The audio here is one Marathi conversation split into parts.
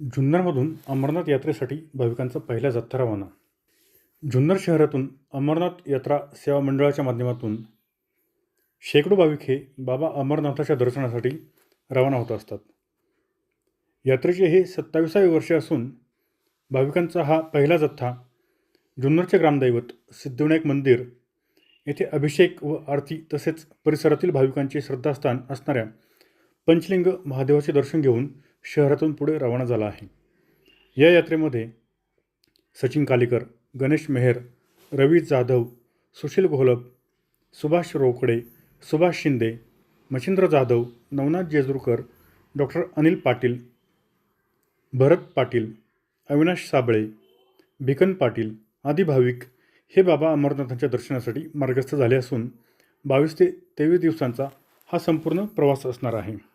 जुन्नरमधून अमरनाथ यात्रेसाठी भाविकांचा पहिला जत्था रवाना जुन्नर शहरातून अमरनाथ यात्रा सेवा मंडळाच्या माध्यमातून शेकडो भाविक हे बाबा अमरनाथाच्या दर्शनासाठी रवाना होत असतात. यात्रेचे हे सत्ताविसावे वर्ष असून भाविकांचा हा पहिला जत्था जुन्नरचे ग्रामदैवत सिद्धिविनायक मंदिर येथे अभिषेक व आरती तसेच परिसरातील भाविकांचे श्रद्धास्थान असणाऱ्या पंचलिंग महादेवाचे दर्शन घेऊन शहरातून पुढे रवाना झाला आहे. या यात्रेमध्ये सचिन कालिकर गणेश मेहर रवी जाधव सुशील घोलप सुभाष रोकडे सुभाष शिंदे मच्छिंद्र जाधव नवनाथ जेजुरकर डॉक्टर अनिल पाटील भरत पाटील अविनाश साबळे भिकन पाटील आदी भाविक हे बाबा अमरनाथांच्या दर्शनासाठी मार्गस्थ झाले असून बावीस ते तेवीस दिवसांचा हा संपूर्ण प्रवास असणार आहे.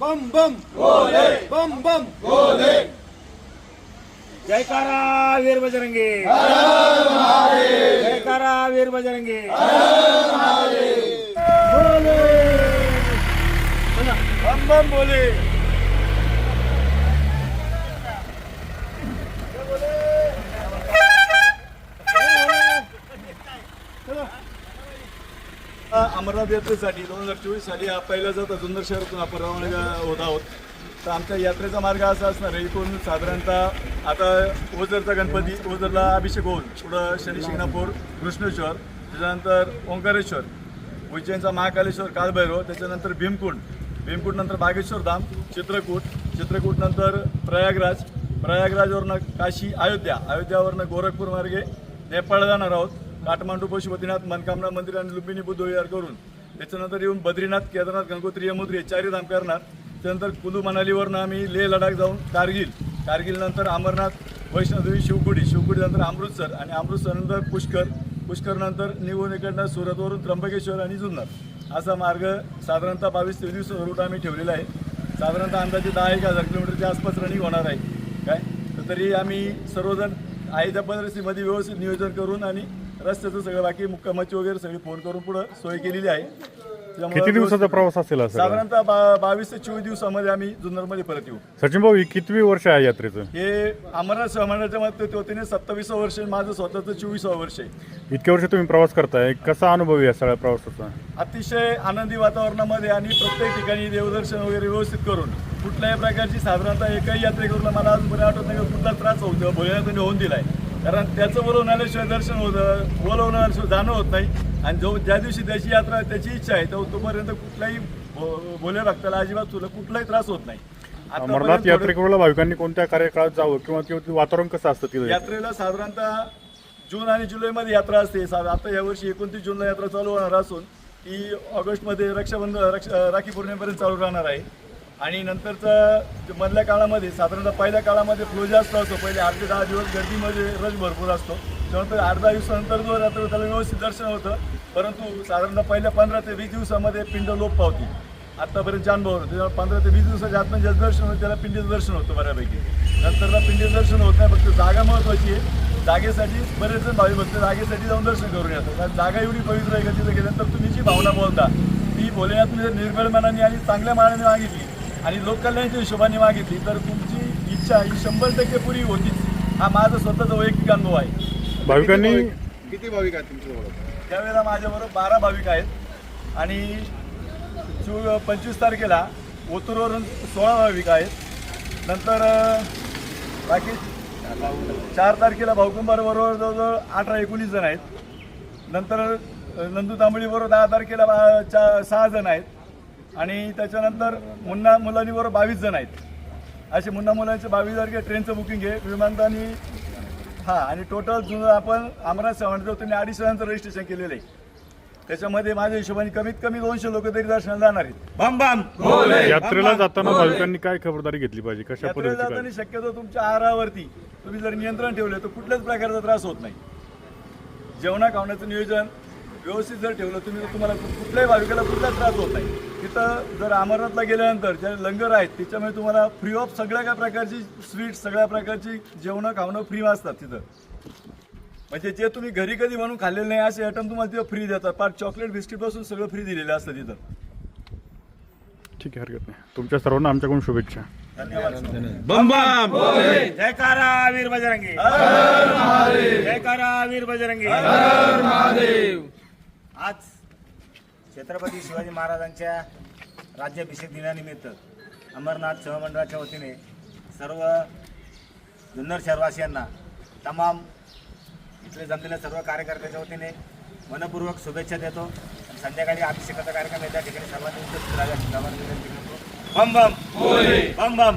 बम बम। बोले बम बम। बोले जयकारा वीर बजरंगी। जयकारा वीर बजरंगी। बोले बम बम बोले। अमरनाथ यात्रेसाठी दोन हजार चोवीस साली हा पहिला जात जुन्नर शहरातून आपण रवाना होत आहोत तर आमच्या यात्रेचा मार्ग असा असणार आहे इथून साधारणतः आता ओझरचा गणपती ओझरला अभिषेक होऊन पुढं शनी शिंगणापूर कृष्णेश्वर त्याच्यानंतर ओंकारेश्वर उज्जैनचा महाकालेश्वर कालभैरव त्याच्यानंतर भीमकुंड भीमकुंड नंतर बागेश्वर धाम चित्रकूट चित्रकूट नंतर प्रयागराज प्रयागराजवरनं काशी अयोध्या अयोध्यावरनं गोरखपूर मार्गे नेपाळ जाणार आहोत. काठमांडू पशुपतीनाथ मनकामना मंदिर आणि लुंबिनी बुद्ध विहार करून त्याच्यानंतर येऊन बद्रीनाथ केदारनाथ गंगोत्री यमुद्री हे चारही धाम करणार. त्यानंतर कुलू मनालीवरनं आम्ही लेह लडाख जाऊन कारगिल कारगिलनंतर अमरनाथ वैष्णोदेवी शिवकुडी शिवगुडीनंतर अमृतसर आणि अमृतसरनंतर पुष्कर पुष्कर नंतर निघून इकडनं सुरतवरून त्र्यंबकेश्वर आणि जुन्नर. असा मार्ग साधारणतः बावीस ते दिवस रूट आम्ही ठेवलेला आहे. साधारणतः अंदाजे दहा एक हजार किलोमीटरच्या आसपास रनिंग होणार आहे. काय? तर तरी आम्ही सर्वजण आहे त्या सीमध्ये व्यवस्थित नियोजन करून आणि रस्त्याचं सगळं बाकी मुक्कामाची वगैरे सगळी फोन करून पुढं सोय केलेली आहे. त्यामुळं किती दिवसाचा प्रवास असेल असं साधारणतः बा बावीस ते चोवीस दिवसामध्ये आम्ही जुन्नरमध्ये परत येऊ. सचिन भाऊ ही कितवी वर्ष आहे यात्रेचं? हे अमरनाथ सहमंडळाच्या मध्ये वतीने सत्तावीसावं वर्ष माझं स्वतःचं चोवीसावं वर्ष आहे. इतक्या वर्ष तुम्ही प्रवास करताय. कसा अनुभव या सगळ्या प्रवासाचा? अतिशय आनंदी वातावरणामध्ये आणि प्रत्येक ठिकाणी देवदर्शन वगैरे व्यवस्थित करून कुठल्याही प्रकारची साधारणतः एकही यात्रेकरूला मला अजूनपर्यंत आठवत नाही की कुठला त्रास होतो किंवा भोजनातून होऊन दिलाय. कारण त्याचं बोलवून आल्याशिवाय दर्शन होतं बोलवून आल्याशिवाय जाणं होत नाही. आणि जो ज्या दिवशी त्याची यात्रा त्याची इच्छा आहे तो तोपर्यंत कुठल्याही भो- भोले भक्ताला अजिबात तुला कुठलाही त्रास होत नाही. अमरनाथ यात्रेकरूला भाविकांनी कोणत्या कार्यकाळात जावं किंवा वातावरण कसं असतं तिथं? यात्रेला साधारणतः जून आणि जुलैमध्ये यात्रा असते. आता यावर्षी एकोणतीस जूनला यात्रा चालू होणार असून ती ऑगस्टमध्ये रक्षाबंधन रक्ष राखी पौर्णिमेपर्यंत चालू राहणार आहे. आणि नंतरचं जे मधल्या काळामध्ये साधारणतः पहिल्या काळामध्ये फ्लो जास्त असतो पहिले आठ ते दहा दिवस गर्दीमध्ये रश भरपूर असतो. त्यानंतर आठ दहा दिवसानंतर जो रात्र त्याला व्यवस्थित दर्शन होतं. परंतु साधारणतः पहिल्या पंधरा ते वीस दिवसामध्ये पिंड लोप पावती. आत्तापर्यंत जानभावर त्याच्यामुळे पंधरा ते वीस दिवसाच्या आतमध्ये ज्याचं दर्शन होतं त्याला पिंडीचं दर्शन होतं बऱ्यापैकी. नंतरला पिंडीचं दर्शन होत नाही फक्त जागा महत्त्वाची आहे. जागेसाठी बरेच जण भावी भक्त जागेसाठी जाऊन दर्शन करून येतात. कारण जागा एवढी पवित्र आहे का तिथं गेल्यानंतर तुम्ही जी भावना बोलता ती बोलण्यात जर निर्मळ मनाने आणि चांगल्या मनाने मागितली आणि लोककल्याणाच्या हिशोबाने मागितली तर तुमची इच्छा ही शंभर टक्के पुरी होतीच हा माझा स्वतःचा वैयक्तिक अनुभव आहे. भाविकांनी किती भाविक आहेत तुमच्याबरोबर? त्यावेळेला माझ्याबरोबर बारा भाविक आहेत. आणि चो पंचवीस तारखेला ओतूरवरून सोळा भाविक आहेत. नंतर बाकी चार तारखेला भाऊकुंभारबरोबर जवळजवळ अठरा एकोणीस जण आहेत. नंतर नंदू तांबळीबरोबर दहा तारखेला चा सहा जण आहेत. आणि त्याच्यानंतर मुन्ना मुलांनीबरोबर बावीस जण आहेत. असे मुन्ना मुलांचे बावीस तारखे ट्रेनचं बुकिंग आहे. विमानतानी हा आणि टोटल जुनं आपण अमरावती सेवन त्यांनी अडीच जणांचं रजिस्ट्रेशन केलेलं आहे. त्याच्यामध्ये माझ्या हिशोबाने कमीत कमी दोनशे लोक तरी दर्शनाला जाणार आहेत. बम बम! यात्रेला जाताना भाविकांनी काय खबरदारी घेतली पाहिजे? कशा यात्रेला जाताना काय शक्यतो तुमच्या आहारावरती तुम्ही जर नियंत्रण ठेवले तर कुठल्याच प्रकारचा त्रास होत नाही. जेवणा खावण्याचं नियोजन व्यवस्थित जर ठेवलं तुम्ही तर तुम्हाला कुठल्याही भाविकाला कुठलाच त्रास होत नाही. तिथं जर अमरनाथला गेल्यानंतर ज्या लंगर आहेत त्याच्यामुळे तुम्हाला फ्री ऑफ सगळ्या काय प्रकारची स्वीट सगळ्या प्रकारची जेवणं खावणं फ्री असतात तिथं. म्हणजे जे तुम्ही घरी कधी म्हणून खाल्लेले नाही असे आयटम तुम्हाला तिथं फ्री देतात. पार चॉकलेट बिस्किटपासून सगळं फ्री दिलेलं असतं तिथं. ठीक आहे हरकत नाही. तुमच्या सर्वांना आमच्याकडून शुभेच्छा. बम बम! जयकारा वीर बजरंगी. जयकारा वीर बजरंगी. आज छत्रपती शिवाजी महाराजांच्या राज्याभिषेक दिनानिमित्त अमरनाथ सेवा मंडळाच्या वतीने सर्व जुन्नर शहरवासियांना तमाम इथले जमलेल्या सर्व कार्यकर्त्याच्या वतीने मनपूर्वक शुभेच्छा देतो. आणि संध्याकाळी अभिषेकाचा कार्यक्रम आहे त्या ठिकाणी सर्वांनी उपस्थित राहावे अशी सर्वांनी विनंती करतो. बम बम! बम बम!